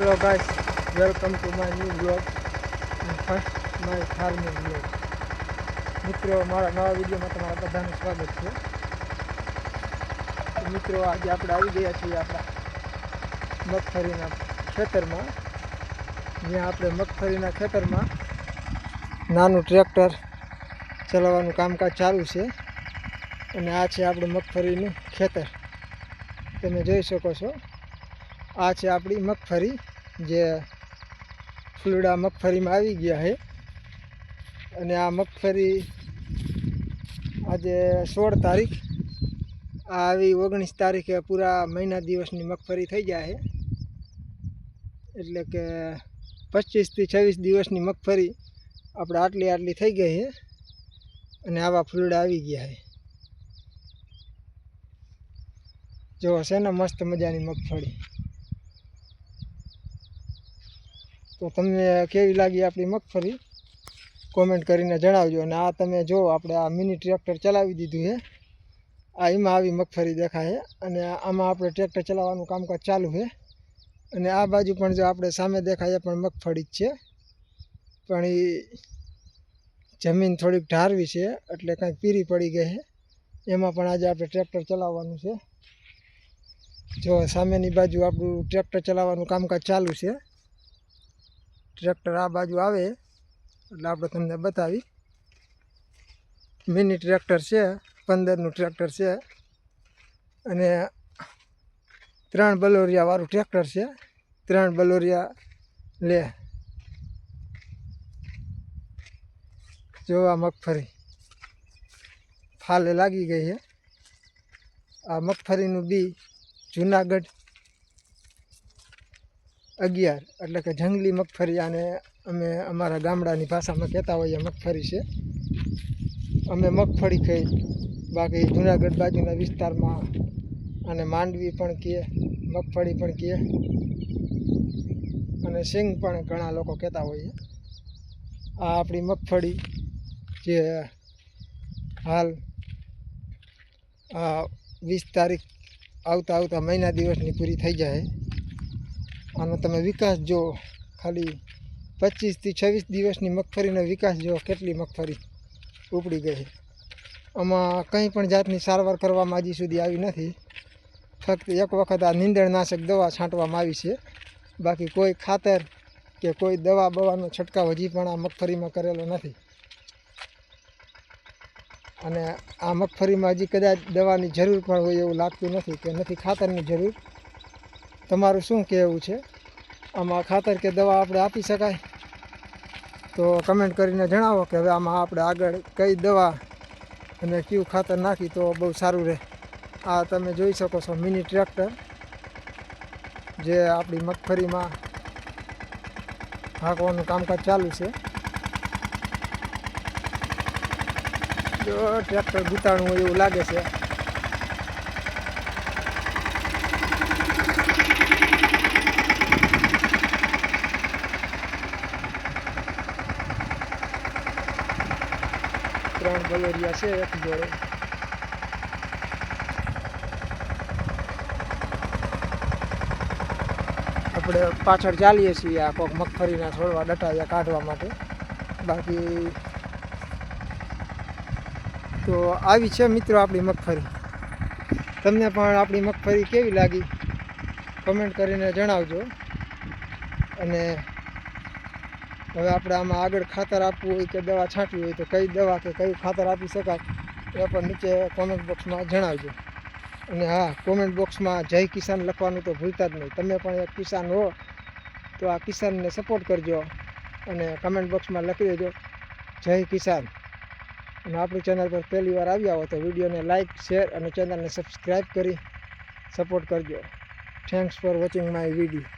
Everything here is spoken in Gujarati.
Hello guys welcome to my new blog first my farming blog મિત્રો, મારા નવા વિડીયોમાં તમારા બધાનું સ્વાગત છે. મિત્રો, આજે આપણે આવી ગયા છીએ આપણા મગફળીના ખેતરમાં. જ્યાં આપણે મગફળીના ખેતરમાં નાનું ટ્રેક્ટર ચલાવવાનું કામકાજ ચાલુ છે. અને આ છે આપણું મગફળીનું ખેતર. તમે જોઈ શકો છો. આ છે આપણી મગફળી, જે ફૂલડા મગફળીમાં આવી ગયા છે. અને આ મગફળી આજે સોળ તારીખ, આ આવી ઓગણીસ તારીખે પૂરા મહિના દિવસની મગફળી થઈ જાય છે. એટલે કે પચીસથી છવ્વીસ દિવસની મગફળી આપણે આટલી આટલી થઈ ગઈ છે અને આવા ફૂલડા આવી ગયા છે. જો છે ને મસ્ત મજાની મગફળી. તો તમને કેવી લાગી આપણી મગફળી? કોમેન્ટ કરીને જણાવજો અને આ તમે જો આપણે આ મિની ટ્રેક્ટર ચલાવી દીધું છે. આ એમાં આવી મગફળી દેખાય અને આમાં આપણે ટ્રેક્ટર ચલાવવાનું કામકાજ ચાલુ છે. અને આ બાજુ પણ જો આપણે સામે દેખાય પણ મગફળી જ છે. પણ એ જમીન થોડીક ઢારવી છે એટલે કંઈક પીરી પડી ગઈ છે. એમાં પણ આજે આપણે ટ્રેક્ટર ચલાવવાનું છે. જો સામેની બાજુ આપણું ટ્રેક્ટર ચલાવવાનું કામકાજ ચાલુ છે. ટ્રેક્ટર આ બાજુ આવે, એટલે આપણે તમને બતાવી. મિની ટ્રેક્ટર છે, પંદરનું ટ્રેક્ટર છે, અને ત્રણ બલોરિયાવાળું ટ્રેક્ટર છે. ત્રણ બલોરિયા લે. જોવા મગફળી. ફાલે લાગી ગઈ છે. આ મગફળીનું બી જુનાગઢ અગિયાર. એટલે કે જંગલી મગફળી આને અમે અમારા ગામડાની ભાષામાં કહેતા હોઈએ મગફળી છે. અમે મગફળી ખાઈ, બાકી જુનાગઢ બાજુના વિસ્તારમાં અને માંડવી પણ કહે મગફળી પણ કહે અને સિંગ પણ ઘણા લોકો કહેતા હોઈએ. આ આપણી મગફળી જે હાલ વીસ તારીખ આવતા આવતા મહિના દિવસની પૂરી થઈ જાય. આનો તમે વિકાસ જો ખાલી પચીસથી છવ્વીસ દિવસની મગફળીનો વિકાસ જો કેટલી મગફળી ઉપડી ગઈ. આમાં કંઈ પણ જાતની સારવાર કરવામાં હજી સુધી આવી નથી. ફક્ત એક વખત આ નીંદણનાશક દવા છાંટવામાં આવી છે. બાકી કોઈ ખાતર કે કોઈ દવા બવાનો છંટકાવ હજી પણ આ મગફળીમાં કરેલો નથી. અને આ મગફળીમાં હજી કદાચ દવાની જરૂર પણ હોય એવું લાગતું નથી કે નથી ખાતરની જરૂર. તમારું શું કહેવું છે? આમાં ખાતર કે દવા આપણે આપી શકાય? તો કમેન્ટ કરીને જણાવો કે હવે આમાં આપણે આગળ કઈ દવા અને કયું ખાતર નાખી તો બહુ સારું રહે. આ તમે જોઈ શકો છો મિની ટ્રેક્ટર, જે આપણી મગફળીમાં હાંકવાનું કામકાજ ચાલુ છે. જો ટ્રેક્ટર ગુતાણું એવું લાગે છે. ત્રણ બલોરિયા છે એક જોડે આપણે પાછળ ચાલીએ છીએ આ કોક મગફળીના છોડવા ડટાયા કાઢવા માટે. બાકી તો આવી છે મિત્રો આપણી મગફળી. તમને પણ આપણી મગફળી કેવી લાગી? કમેન્ટ કરીને જણાવજો. અને હવે આપણે આમાં આગળ ખાતર આપવું હોય કે દવા છાંટવી હોય તો કઈ દવા કે કયું ખાતર આપી શકાય એ પણ નીચે કોમેન્ટ બોક્સમાં જણાવજો. અને હા કોમેન્ટ બોક્સમાં જય કિસાન લખવાનું તો ભૂલતા જ નહીં. તમે પણ એક કિસાન હો, તો આ કિસાનને સપોર્ટ કરજો અને કમેન્ટ બોક્સમાં લખી દેજો, જય કિસાન. અને આપણી ચેનલ પર પહેલી વાર આવ્યા હો તો વિડીયોને લાઇક શેર અને ચેનલને સબસ્ક્રાઈબ કરી સપોર્ટ કરજો. Thanks for watching my video